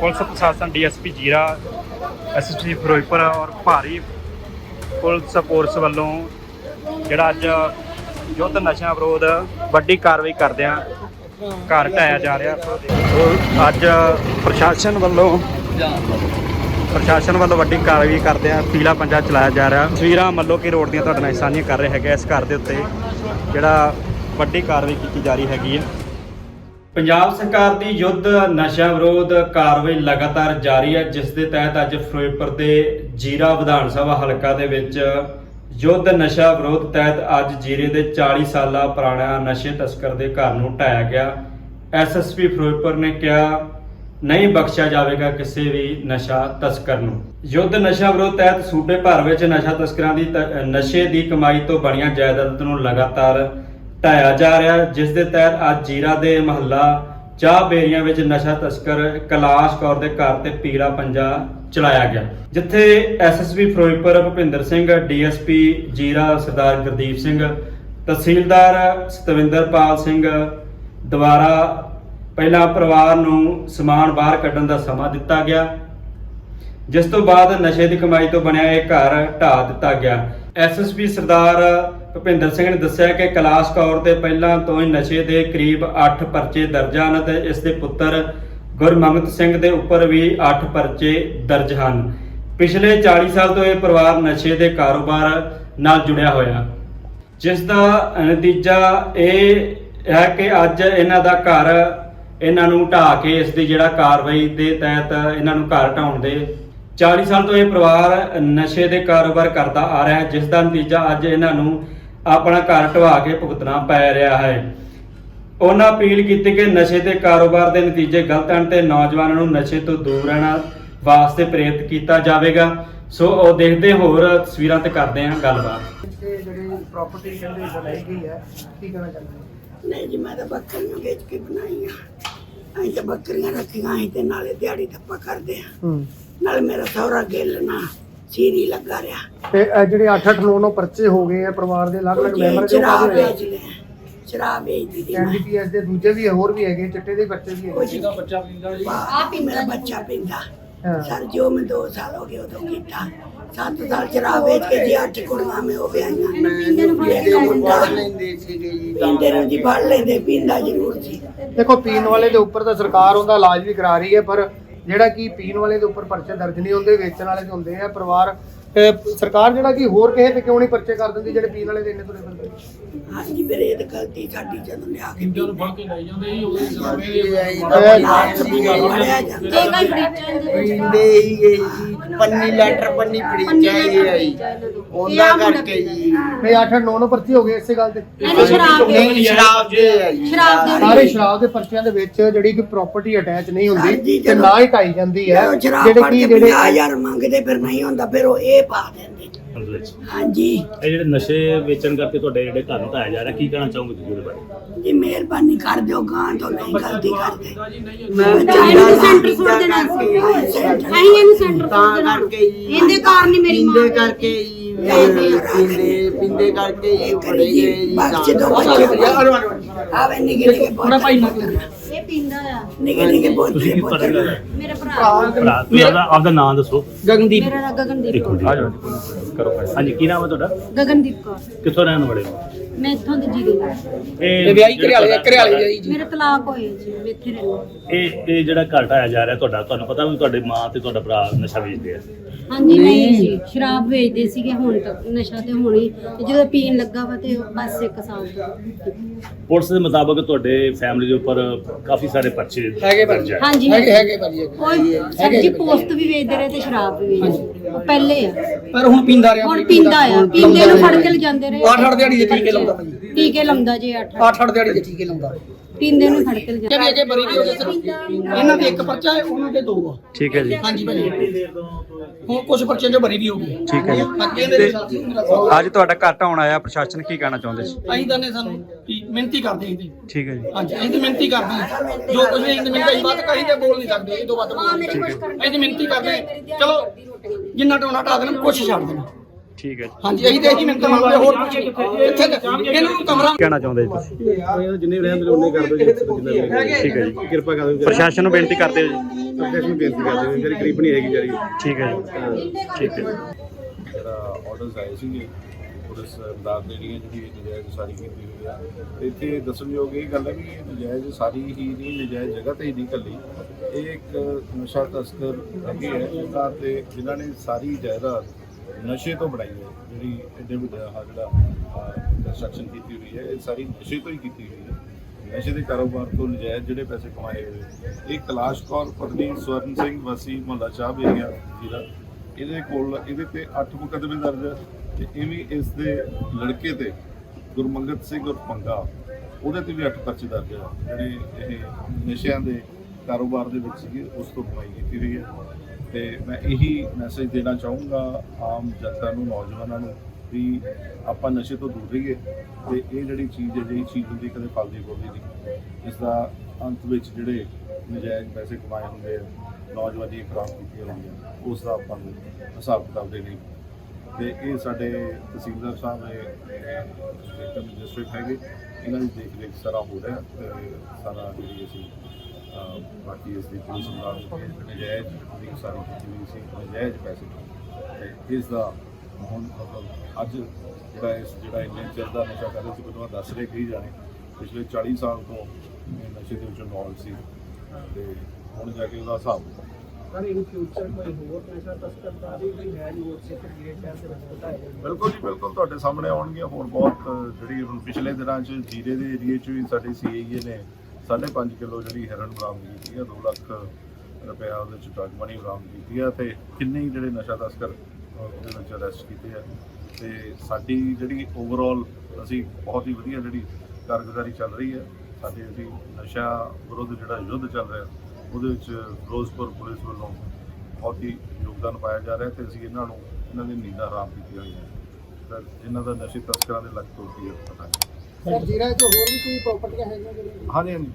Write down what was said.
Police ਪ੍ਰਸ਼ਾਸਨ DSP ਜੀਰਾ, SSP Firozpur ਔਰ ਭਾਰੀ ਪੁਲਿਸ ਫੋਰਸ ਵੱਲੋਂ ਜਿਹੜਾ ਅੱਜ ਯੁੱਧ ਨਸ਼ਾ ਵਿਰੋਧ ਵੱਡੀ ਕਾਰਵਾਈ ਕਰਦਿਆਂ ਘਰ ਢਾਇਆ ਜਾ ਰਿਹਾ। ਸੋ ਅੱਜ ਪ੍ਰਸ਼ਾਸਨ ਵੱਲੋਂ ਪ੍ਰਸ਼ਾਸਨ ਵੱਲੋਂ ਵੱਡੀ ਕਾਰਵਾਈ ਕਰਦਿਆਂ ਪੀਲਾ ਪੰਜਾ ਚਲਾਇਆ ਜਾ ਰਿਹਾ। ਤਸਵੀਰਾਂ ਮੱਲੋ ਕੀ ਰੋਡ ਦੀਆਂ ਤੁਹਾਡੇ ਨਾਲ ਸਾਂਝੀਆਂ ਕਰ ਰਹੇ ਹੈਗੇ ਇਸ ਘਰ ਦੇ ਉੱਤੇ ਜਿਹੜਾ ਵੱਡੀ ਕਾਰਵਾਈ ਕੀਤੀ ਜਾ ਰਹੀ ਹੈਗੀ ਹੈ। ਪੰਜਾਬ ਸਰਕਾਰ ਦੀ ਯੁੱਧ ਨਸ਼ਾ ਵਿਰੋਧ ਕਾਰਵਾਈ ਲਗਾਤਾਰ ਜਾਰੀ ਹੈ, ਜਿਸ ਦੇ ਤਹਿਤ ਅੱਜ ਫਿਰੋਜ਼ਪੁਰ ਦੇ ਜੀਰਾ ਵਿਧਾਨ ਸਭਾ ਹਲਕਾ ਦੇ ਵਿੱਚ ਯੁੱਧ ਨਸ਼ਾ ਵਿਰੋਧ ਤਹਿਤ ਅੱਜ ਜੀਰੇ ਦੇ 40 ਸਾਲਾ ਪੁਰਾਣਾ ਨਸ਼ੇ ਤਸਕਰ ਦੇ ਘਰ ਨੂੰ ਢਾਇਆ ਗਿਆ। ਐਸਐਸਪੀ ਫਿਰੋਜ਼ਪੁਰ ਨੇ ਕਿਹਾ, ਨਹੀਂ ਬਖਸ਼ਿਆ ਜਾਵੇਗਾ ਕਿਸੇ ਵੀ ਨਸ਼ਾ ਤਸਕਰ ਨੂੰ। ਯੁੱਧ ਨਸ਼ਾ ਵਿਰੋਧ ਤਹਿਤ ਸੂਬੇ ਭਰ ਵਿੱਚ ਨਸ਼ਾ ਤਸਕਰਾਂ ਦੀ ਤ- ਨਸ਼ੇ ਦੀ ਕਮਾਈ ਤੋਂ ਬਣੀਆਂ ਜਾਇਦਾਦ ਨੂੰ ਲਗਾਤਾਰ ਢਾਇਆ ਜਾ ਰਿਹਾ, ਜਿਸ ਦੇ ਤਹਿਤ ਅੱਜ ਜੀਰਾ ਦੇ ਮਹੱਲਾ ਚਾਹ ਬੇਰੀਆਂ ਵਿੱਚ ਨਸ਼ਾ ਤਸਕਰ ਕਲਾਸ਼ ਕੌਰ ਦੇ ਘਰ ਤੇ ਪੀਲਾ ਪੰਜਾ ਚਲਾਇਆ ਗਿਆ। ਜਿੱਥੇ ਐਸਐਸਪੀ ਫਿਰੋਜ਼ਪੁਰ ਭੁਪਿੰਦਰ ਸਿੰਘ ਡੀਐਸਪੀ ਜੀਰਾ ਸਰਦਾਰ ਗੁਰਦੀਪ ਸਿੰਘ, ਤਹਿਸੀਲਦਾਰ ਸਤਵਿੰਦਰਪਾਲ ਸਿੰਘ ਦੁਆਰਾ ਪਹਿਲਾਂ ਪਰਿਵਾਰ ਨੂੰ ਸਮਾਨ ਬਾਹਰ ਕੱਢਣ ਦਾ ਸਮਾਂ ਦਿੱਤਾ ਗਿਆ, ਜਿਸ ਤੋਂ ਬਾਅਦ ਨਸ਼ੇ ਦੀ ਕਮਾਈ ਤੋਂ ਬਣਿਆ ਇਹ ਘਰ ਢਾਹ ਦਿੱਤਾ ਗਿਆ। ਐਸਐਸਪੀ ਸਰਦਾਰ ਭੁਪਿੰਦਰ ਸਿੰਘ ਨੇ ਦੱਸਿਆ ਕਿ ਕਲਾਸ਼ ਕੌਰ ਤੇ ਪਹਿਲਾਂ ਤੋਂ ਹੀ ਨਸ਼ੇ ਦੇ ਕਰੀਬ 8 ਪਰਚੇ ਦਰਜ ਹਨ ਤੇ ਇਸ ਦੇ ਪੁੱਤਰ ਗੁਰਮੰਗਤ ਸਿੰਘ ਦੇ ਉੱਪਰ ਵੀ 8 ਪਰਚੇ ਦਰਜ ਹਨ। ਪਿਛਲੇ 40 ਸਾਲ ਤੋਂ ਇਹ ਪਰਿਵਾਰ ਨਸ਼ੇ ਦੇ ਕਾਰੋਬਾਰ ਨਾਲ ਜੁੜਿਆ ਹੋਇਆ। ਜਿਸ ਦਾ ਨਤੀਜਾ ਇਹ ਹੈ ਕਿ ਅੱਜ ਇਹਨਾਂ ਦਾ ਘਰ ਇਹਨਾਂ ਨੂੰ ਢਾਹ ਕੇ ਇਸ ਦੀ ਜਿਹੜਾ ਕਾਰਵਾਈ ਦੇ ਤਹਿਤ ਇਹਨਾਂ ਨੂੰ ਘਰ ਢਾਉਣ ਦੇ 40 ਸਾਲ ਤੋਂ ਇਹ ਪਰਿਵਾਰ ਨਸ਼ੇ ਦੇ ਕਾਰੋਬਾਰ ਕਰਦਾ ਆ ਰਿਹਾ ਹੈ, ਜਿਸ ਦਾ ਨਤੀਜਾ ਅੱਜ ਇਹਨਾਂ ਨੂੰ ਆਪਣਾ ਘਰ ਢਵਾ ਕੇ ਭੁਗਤਣਾ ਪੈ ਰਿਹਾ ਹੈ। ਉਹਨਾਂ ਅਪੀਲ ਕੀਤੀ ਕਿ ਨਸ਼ੇ ਦੇ ਕਾਰੋਬਾਰ ਦੇ ਨਤੀਜੇ ਗਲਤ ਹਨ ਤੇ ਨੌਜਵਾਨਾਂ ਨੂੰ ਨਸ਼ੇ ਤੋਂ ਦੂਰ ਰਹਿਣਾ ਵਾਸਤੇ ਪ੍ਰੇਰਿਤ ਕੀਤਾ ਜਾਵੇਗਾ। ਸੋ ਉਹ ਦੇਖਦੇ ਹੋਰ ਤਸਵੀਰਾਂ ਤੇ ਕਰਦੇ ਹਾਂ ਗੱਲਬਾਤ। ਤੇ ਜਿਹੜੀ ਪ੍ਰਾਪਰਟੀ ਕਹਿੰਦੇ ਬਣਾਈ ਗਈ ਹੈ ਕੀ ਕਹਿਣਾ ਚਾਹੁੰਦੇ ਹੋ? ਨਹੀਂ ਜੀ ਮੈਂ ਤਾਂ ਬੱਕਰੀਆਂ ਵੇਚ ਕੇ ਬਣਾਈਆਂ ਅਸੀਂ ਤਾਂ ਬੱਕਰੀਆਂ ਰੱਖੀਆਂ ਅਸੀਂ ਤੇ ਨਾਲੇ ਦਿਹਾੜੀ ਧੱਪਾ ਕਰਦੇ ਆ ਹੂੰ। ਨਾਲੇ ਮੇਰਾ ਸਹੁਰਾ ਗੇਲਣਾ ਸੀਰੀ ਲੱਗਾ ਰਿਹਾ। ਤੇ ਇਹ ਜਿਹੜੇ 8-8 9-9 ਪਰਚੇ ਹੋ ਗਏ ਆ ਪਰਿਵਾਰ ਦੇ ਅਲੱਗ-ਅਲੱਗ ਮੈਂਬਰ ਜੋ ਸ਼ਰਾਬ ਕਾਹਦੇ ਵੇਚ ਲੈ ਸ਼ਰਾਬ ਵੇਚਦੀ ਦੀ ਮੈਂ ਐਨਡੀਪੀਐਸ ਦੇ ਦੂਜੇ ਵੀ ਹੋਰ ਵੀ ਹੈਗੇ ਚਿੱਟੇ ਦੇ ਬੱਚੇ ਵੀ ਹੈਗੇ। ਜਿਹਦਾ ਬੱਚਾ ਪਿੰਦਾ ਜੀ? ਮੇਰਾ ਬੱਚਾ ਪਿੰਦਾ। ਹਾਂ। ਸਰ ਜੋ ਮੈਂ 2 ਸਾਲ ਹੋ ਗਏ ਉਦੋਂ ਕੀਤਾ। 7 ਸਾਲ ਸ਼ਰਾਬ ਵੇਚ ਕੇ ਜੀ ਅੱਠ ਕੁੜੀਆਂ ਮੈਂ ਹੋ ਗਿਆ ਪੀਂਦੇ ਨੂੰ ਫੜ ਲੈਂਦੇ ਸੀਗੇ ਜੀ ਪੀਂਦੇ ਨੂੰ ਜੀ ਫੜ ਲੈਂਦੇ ਪੀਂਦਾ ਜ਼ਰੂਰ ਸੀ। ਦੇਖੋ ਪੀਣ ਵਾਲੇ ਦੇ ਉੱਪਰ ਤਾਂ ਸਰਕਾਰ ਉਹਦਾ ਇਲਾਜ ਵੀ ਕਰਾ ਰਹੀ ਹੈ ਪਰ ਜਿਹੜਾ ਕਿ ਪੀਣ ਵਾਲੇ ਦੇ ਉੱਪਰ ਪਰਚੇ ਦਰਜ ਨਹੀਂ ਹੁੰਦੇ, ਵੇਚਣ ਵਾਲੇ ਦੇ ਹੁੰਦੇ ਆ, ਪਰਿਵਾਰ ਸਰਕਾਰ ਜਿਹੜਾ ਕਿ ਹੋਰ ਕਿਸੇ ਤੇ ਕਿਉਂ ਨਹੀਂ ਪਰਚੇ ਕਰ ਦਿੰਦੀ ਜਿਹੜੇ ਪੀਣ ਵਾਲੇ ਦੇ ਇੰਨੇ ਤੁਰੇ ਫਿਰਦੇ? ਹਾਂਜੀ ਮੇਰੇ ਇਹ ਤਾਂ ਗਲਤੀ ਸਾਡੀ ਜਦੋਂ ਲਿਆ ਕੇ ਜਦੋਂ ਫੜ ਕੇ ਲੈ ਜਾਂਦੇ ਸੀ ਉਹਦੇ ਜਾਂਦਾ ਪੀਂਦੇ ਹੀ ਪੰਨੀ ਲੈਟਰ ਪੰਨੀ ਫੜੀ ਚਾਹੀਦੀ ਆਈ ਉਹਨਾਂ ਕਰਕੇ ਜੀ। ਨਹੀਂ 8-8 9-9 ਪਰਚੇ ਹੋ ਗਏ ਇਸੇ ਗੱਲ ਤੇ। ਨਹੀਂ ਸ਼ਰਾਬ ਦੇ ਦੇ ਦੇ ਸਾਰੇ ਸ਼ਰਾਬ ਦੇ ਪਰਚਿਆਂ ਦੇ ਵਿੱਚ ਜਿਹੜੀ ਕਿ ਪ੍ਰਾਪਰਟੀ ਅਟੈਚ ਨਹੀਂ ਹੁੰਦੀ ਤੇ ਜਦੋਂ- ਨਾ ਹੀ ਢਾਈ ਜਾਂਦੀ ਹੈ। ਜਿਹੜੇ ਕਿ ਜਿਹੜੇ 50000 ਮੰਗਦੇ ਫਿਰ ਨਹੀਂ ਹੁੰਦਾ ਫਿਰ ਉਹ ਇਹ ਪਾ ਦਿੰਦੇ ਹਾਂਜੀ। ਇਹ ਜਿਹੜੇ ਨਸ਼ੇ ਵੇਚਣ ਕਰਕੇ ਤੁਹਾਡੇ ਜਿਹੜੇ ਘਰ ਨੂੰ ਢਾਇਆ ਜਾ ਰਿਹਾ ਕੀ ਕਹਿਣਾ ਚਾਹੋਗੇ ਤੁਸੀਂ ਉਹਦੇ ਬਾਰੇ? ਜੀ ਮਿਹਰਬਾਨੀ ਕਰ ਦਿਓ ਗਾਂ ਤੋਂ ਨਹੀਂ ਗਲਤੀ ਕਰਦੇ। ਮੈਂ ਇਹਨੂੰ ਸੈਂਟਰ ਸੁੱਟ ਦੇਣਾ। ਸੀ ਅਸੀਂ ਇਹਨੂੰ ਸੈਂਟਰ ਤਾਂ ਸੁੱਟ ਦੇਣਾ। ਕਰਕੇ ਜੀ ਇਹਦੇ ਕਾਰਨ ਹੀ ਮੇਰੀ ਮਾਂ ਪੀਂਦੇ ਕਰਕੇ ਜੀ ਪੀਂਦੇ ਪੀਂਦੇ ਕਰਕੇ ਜੀ ਫੜੇ ਗਏ ਜੀ ਬਖਸ਼ ਦਿਓ ਬੱਚੇ ਆਵੇ ਨਿੱਕੇ ਨਿੱਕੇ ਬਹੁਤ ਇਹ ਪੀਂਦਾ ਆ। ਨਿੱਕੇ ਨਿੱਕੇ ਬਹੁਤ ਤੁਸੀਂ ਕੀ? ਮੇਰੇ ਭਰਾ ਭਰਾ ਤੁਸੀਂ ਆਪਦਾ ਆਪਦਾ ਨਾਮ ਦੱਸੋ। ਗਗਨਦੀਪ ਮੇਰਾ ਨਾਂ ਗਗਨਦੀਪ ਇੱਕ ਮਿੰਟ ਕੌਰ। ਆ ਜਾਓ। ਕਰੋ ਹਾਂਜੀ ਕੀ ਨਾਮ ਹੈ ਤੁਹਾਡਾ? ਗਗਨਦੀਪ ਕੌਰ। ਕਿੱਥੋਂ ਰਹਿਣ ਵਾਲੇ ਹੋ? ਮੈਂ ਇੱਥੋਂ ਦੀ ਜੀਰੀ ਦਾ ਇਹ ਵਿਆਹੀ ਜਿਹੜਾ ਘਰਿਆਲੇ ਤੁਹਾਡਾ ਘਰਿਆਲੇ ਜੀ। ਮੇਰੇ ਤਲਾਕ ਹੋਏ ਜੀ ਮੈਂ ਇੱਥੇ ਰਹਿੰਦੀ ਇਹ ਇਹ ਜਿਹੜਾ ਘਰ ਢਾਇਆ ਜਾ ਰਿਹਾ ਤੁਹਾਡਾ ਤੁਹਾਨੂੰ ਪਤਾ ਵੀ ਤੁਹਾਡੇ ਮਾਂ ਤੇ ਤੁਹਾਡਾ ਭਰਾ ਨਸ਼ਾ ਵੇਚਦੇ ਆ? ਹਾਂਜੀ ਨਹੀਂ ਜੀ ਸ਼ਰਾਬ ਵੇਚਦੇ ਸੀਗੇ ਹੁਣ ਤੱਕ ਨਸ਼ਾ ਤੇ ਹੋਣੀ ਤੇ ਜਦੋਂ ਪੀਣ ਲੱਗਾ ਵਾ ਤੇ ਬਸ ਇੱਕ ਸਾਲ ਤੋਂ। ਪੁਲਿਸ ਦੇ ਮੁਤਾਬਕ ਤੁਹਾਡੇ ਫੈਮਿਲੀ ਦੇ ਉੱਪਰ ਕਾਫੀ ਸਾਰੇ ਪਰਚੇ ਹੈਗੇ ਦਰਜ ਹੈ। ਹਾਂਜੀ ਹੈਗੇ ਹੈਗੇ ਭਾਜੀ ਕੋਈ ਸਬਜ਼ੀ ਪੋਸਟ ਵੀ ਵੇਚਦੇ ਰਹੇ ਤੇ ਸ਼ਰਾਬ ਵੀ ਵੇਚਦੇ ਉਹ ਪਹਿਲੇ। ਆ ਪਰ ਹੁਣ ਪੀਂਦਾ ਰਿਹਾ ਹੁਣ ਪੀਂਦਾ ਆ। ਪੀਂਦੇ ਨੂੰ ਫੜ ਕੇ ਲਿਜਾਂਦੇ ਰਹੇ। ਅੱਠ ਅੱਠ ਦਿਹਾੜੀ ਦੇ ਟੀਕੇ ਲਾਉਂਦਾ ਭਾਜੀ ਟੀਕੇ ਲਾਉਂਦਾ ਜੀ ਅੱਠ ਅੱਠ। ਅੱਠ ਦਿਹਾੜੀ ਦੇ ਟੀਕੇ ਲਾਉਂਦਾ। ਪੀਂਦੇ ਨੂੰ ਫੜ ਕੇ ਲਿਜਾਂਦੇ। ਕਿਵੇਂ ਅੱਗੇ ਬਰੀ ਵੀ ਹੋ ਗਏ ਸਰ ਇਹਨਾਂ ਦੇ ਇੱਕ ਪਰਚਾ ਹੈ ਉਹਨਾਂ ਦੇ ਦੋ ਆ। ਠੀਕ ਹੈ ਜੀ। ਹਾਂਜੀ ਭਾਜੀ। ਹੁਣ ਕੁਝ ਪਰਚਿਆਂ 'ਚ ਬਰੀ ਵੀ ਹੋ ਗਈ। ਠੀਕ ਹੈ ਜੀ। ਇਹਦੇ ਵਿੱਚ ਸਾਥੀ ਮੇਰਾ। ਅੱਜ ਤੁਹਾਡਾ ਘਰ ਢਾਉਣ ਆਇਆ ਪ੍ਰਸ਼ਾਸਨ ਕੀ ਕਹਿਣਾ ਚਾਹੁੰਦੇ ਸੀ? ਅਸੀਂ ਤਾਂ ਨੇ ਸਾਨੂੰ ਵੀ ਮਿਹਨਤੀ ਕਰਦੇ ਹਾਂ ਜੀ ਠੀਕ ਹੈ ਜੀ। ਹਾਂਜੀ ਅਸੀਂ ਤਾਂ ਮਿਹਨਤੀ ਕਰਦੇ ਹਾਂ ਜੋ ਕੁਝ ਵੀ ਅਸੀਂ ਤਾਂ ਮਿਹਨਤੀ ਬਾਤ ਕਹੀ ਤੇ ਬੋਲ ਨਹੀਂ ਸਕਦੇ ਇਹ ਤੋਂ ਵੱਧ ਬੋਲ ਨਹੀਂ ਸਕਦੇ। ਅਸੀਂ ਤਾਂ ਮਿਹਨਤੀ ਕਰਦੇ ਹਾਂ ਚਲੋ ਜਿੰਨਾ ਟੋਣਾ ਢਾ ਦੇਣਾ ਕੁਛ ਛੱਡ ਦੇਣਾ। ਠੀਕ ਹੈ ਜੀ। ਹਾਂਜੀ ਅਸੀਂ ਤੇ ਇਹੀ ਮਿੰਟ ਮੰਗਦੇ ਹੋਰ ਕੁਝ ਨਹੀਂ। ਕਿੱਥੇ ਇਹਨਾਂ ਨੂੰ ਕਮਰਾ ਕਹਿਣਾ ਚਾਹੁੰਦੇ ਜੀ ਤੁਸੀਂ। ਜਿੰਨੇ ਰਹਿੰਦੇ ਉਹਨੇ ਕਰ ਦਿਓ ਜੀ ਠੀਕ ਹੈ ਜੀ। ਕਿਰਪਾ ਕਰ ਦਿਓ ਪ੍ਰਸ਼ਾਸਨ ਨੂੰ ਬੇਨਤੀ ਕਰਦੇ ਹੋ ਜੀ। ਪ੍ਰਸ਼ਾਸਨ ਨੂੰ ਬੇਨਤੀ ਕਰਦੇ ਹਾਂ ਜਿਹੜੀ ਗਰੀਬ ਨਹੀਂ ਹੈਗੀ ਜਿਹੜੀ ਠੀਕ ਹੈ ਜੀ। ਠੀਕ ਹੈ ਜੀ। ਜਿਹੜਾ ਆਰਡਰਸ ਆਏ ਸੀਗੇ ਪੁਲਿਸ ਇਮਦਾਦ ਦੇਣੀ ਹੈ, ਜਿਹੜੀ ਨਜਾਇਜ਼ ਸਾਰੀ ਕੀਤੀ ਹੋਈ ਆ। ਇੱਥੇ ਦੱਸਣਯੋਗ ਇਹ ਗੱਲ ਹੈ ਵੀ ਇਹ ਨਜਾਇਜ਼ ਸਾਰੀ ਹੀ ਨਹੀਂ, ਨਜਾਇਜ਼ ਜਗ੍ਹਾ ਤੇ ਹੀ ਨਹੀਂ ਕੱਲੀ ਇਹ ਇੱਕ ਨਸ਼ਾ ਤਸਕਰ ਹੈਗੇ ਹੈ ਉਹਨਾਂ ਤੇ, ਜਿਨ੍ਹਾਂ ਨੇ ਸਾਰੀ ਜਾਇਦਾਦ ਨਸ਼ੇ ਤੋਂ ਬਣਾਈ ਹੈ, ਜਿਹੜੀ ਐਡੇ ਵੱਡਾ ਜਿਹੜਾ ਕੰਸਟਰਕਸ਼ਨ ਕੀਤੀ ਹੋਈ ਹੈ, ਇਹ ਸਾਰੀ ਨਸ਼ੇ ਤੋਂ ਹੀ ਕੀਤੀ ਹੋਈ ਹੈ। ਨਸ਼ੇ ਦੇ ਕਾਰੋਬਾਰ ਤੋਂ ਨਜਾਇਜ਼ ਜਿਹੜੇ ਪੈਸੇ ਕਮਾਏ ਹੋਏ ਇਹ ਕਲਾਸ਼ ਕੌਰ ਪਤਨੀ ਸਵਰਨ ਸਿੰਘ ਵਸੀ, ਮੁਹੱਲਾ ਚਾਹ ਬੇਰੀਆ ਜਿਹੜਾ ਇਹਦੇ ਕੋਲ, ਇਹਦੇ ਤੇ 8 ਮੁਕੱਦਮੇ ਦਰਜ ਹੈ ਤੇ ਇਹ ਵੀ ਇਸ ਦੇ ਲੜਕੇ ਤੇ, ਗੁਰਮੰਗਤ ਸਿੰਘ ਔਰ ਪੰਗਾ, ਉਹਦੇ ਤੇ ਵੀ 8 ਪਰਚੇ ਦਰਜ ਹੈ, ਜਿਹੜੇ ਇਹ ਨਸ਼ਿਆਂ ਦੇ ਕਾਰੋਬਾਰ ਦੇ ਵਿੱਚ ਸੀਗੇ, ਉਸ ਤੋਂ ਕਮਾਈ ਕੀਤੀ ਹੋਈ ਹੈ। ਤੇ ਮੈਂ ਇਹੀ ਮੈਸੇਜ ਦੇਣਾ ਚਾਹੂੰਗਾ ਆਮ ਜਨਤਾ ਨੂੰ, ਨੌਜਵਾਨਾਂ ਨੂੰ, ਵੀ ਆਪਾਂ ਨਸ਼ੇ ਤੋਂ ਦੂਰ ਰਹੀਏ ਤੇ ਇਹ ਜਿਹੜੀ ਚੀਜ਼ ਹੈ ਜਿਹੜੀ ਚੀਜ਼ ਹੁੰਦੀ ਕਦੇ ਫਲਦੀ ਫੁੱਲਦੀ ਨਹੀਂ। ਇਸ ਦਾ ਅੰਤ ਵਿੱਚ ਜਿਹੜੇ ਨਜਾਇਜ਼ ਪੈਸੇ ਕਮਾਏ ਹੁੰਦੇ ਆ ਨੌਜਵਾਨੀ ਖਰਾਬ ਕੀਤੀਆਂ ਹੁੰਦੀਆਂ ਉਸ ਦਾ ਆਪਾਂ ਨੂੰ ਹਿਸਾਬ ਕਿਤਾਬ ਦੇ ਲਈ ਤੇ ਇਹ ਸਾਡੇ ਤਹਿਸੀਲਦਾਰ ਸਾਹਿਬ ਨੇ ਇਨਕਮ ਡਿਸਟ੍ਰਿਕਟ ਹੈਗੇ, ਇਹਨਾਂ ਦੀ ਦੇਖ ਰੇਖ ਸਾਰਾ ਹੋ ਰਿਹਾ ਤੇ ਸਾਰਾ ਜਿਹੜੀ ਅਸੀਂ ਬਾਕੀ ਇਸ ਦੀ ਪੁਲਿਸ ਨਾਲ ਨਜਾਇਜ਼ ਦੀ ਸਾਰੀ ਕੀਤੀ ਸੀ, ਨਜਾਇਜ਼ ਪੈਸੇ ਤੇ। ਇਸ ਦਾ ਹੁਣ ਮਤਲਬ ਅੱਜ ਜਿਹੜਾ ਇਸ, ਜਿਹੜਾ ਇੰਨੇ ਚਿਰ ਦਾ ਨਸ਼ਾ ਕਰ ਰਹੇ ਸੀ ਬਦੋਆ ਦੱਸ ਰਹੇ ਕਈ ਜਾਣੇ, ਪਿਛਲੇ 40 ਸਾਲ ਤੋਂ ਇਹ ਨਸ਼ੇ ਦੇ ਵਿੱਚ ਇਨਵੋਲਵ ਸੀ। ਤੇ ਹੁਣ ਜਾ ਕੇ ਉਹਦਾ ਹਿਸਾਬ ਹੋਊਗਾ। ਸਰ ਇਨ ਫਿਊਚਰ ਕੋਈ ਹੋਰ ਨਸ਼ਾ ਤਸਕਰ ਦਾ ਵੀ ਕੋਈ ਹੈ ਜੋ ਉਸੇ ਸ਼ਹਿਰ ਦੇ ਵਿੱਚ ਬਤਾਇਆ ਬਿਲਕੁਲ ਜੀ ਬਿਲਕੁਲ ਤੁਹਾਡੇ ਸਾਹਮਣੇ ਆਉਣਗੀਆਂ ਹੋਰ ਬਹੁਤ ਜਿਹੜੀ ਹੁਣ ਪਿਛਲੇ ਦਿਨਾਂ 'ਚ ਜੀਰੇ ਦੇ ਏਰੀਏ 'ਚ ਵੀ ਸਾਡੇ ਸੀਆਈਏ ਨੇ 5.5 ਕਿਲੋ ਜਿਹੜੀ ਹੈਰਨ ਬਰਾਮਦ ਕੀਤੀ ਹੈ 2 ਲੱਖ ਰੁਪਇਆ ਉਹਦੇ 'ਚ ਡਰਗ ਮਨੀ ਬਰਾਮਦ ਕੀਤੀ ਹੈ ਤੇ ਕਿੰਨੇ ਹੀ ਜਿਹੜੇ ਨਸ਼ਾ ਤਸਕਰ ਉਹਦੇ ਵਿੱਚ ਅਰੈਸਟ ਕੀਤੇ ਆ। ਤੇ ਸਾਡੀ ਜਿਹੜੀ ਓਵਰਆਲ ਅਸੀਂ ਬਹੁਤ ਹੀ ਵਧੀਆ ਜਿਹੜੀ ਕਾਰਗੁਜ਼ਾਰੀ ਚੱਲ ਰਹੀ ਹੈ। ਸਾਡੇ ਅਸੀਂ ਨਸ਼ਾ ਵਿਰੁੱਧ ਜਿਹੜਾ ਯੁੱਧ ਚੱਲ ਰਿਹਾ ਉਹਦੇ ਵਿੱਚ ਫਿਰੋਜ਼ਪੁਰ ਪੁਲਿਸ ਵੱਲੋਂ ਬਹੁਤ ਹੀ ਯੋਗਦਾਨ ਪਾਇਆ ਜਾ ਰਿਹਾ ਤੇ ਅਸੀਂ ਇਹਨਾਂ ਨੂੰ ਇਹਨਾਂ ਦੀ ਨੀਂਦਾਂ ਆਰਾਮ ਕੀਤੀਆਂ ਹੋਈਆਂ ਤਾਂ ਇਹਨਾਂ ਦਾ ਨਸ਼ੇ ਤਸਕਰਾਂ ਦੇ ਲੱਗ ਤੋੜਦੀ ਹੈ ਪਤਾ ਨਹੀਂ। ਸਰ ਜੀਰਾ ਚ ਹੋਰ ਵੀ ਕੋਈ ਪ੍ਰਾਪਰਟੀਆਂ ਹੈਗੀਆਂ ਜਿਹੜੀਆਂ? ਹਾਂਜੀ ਹਾਂਜੀ।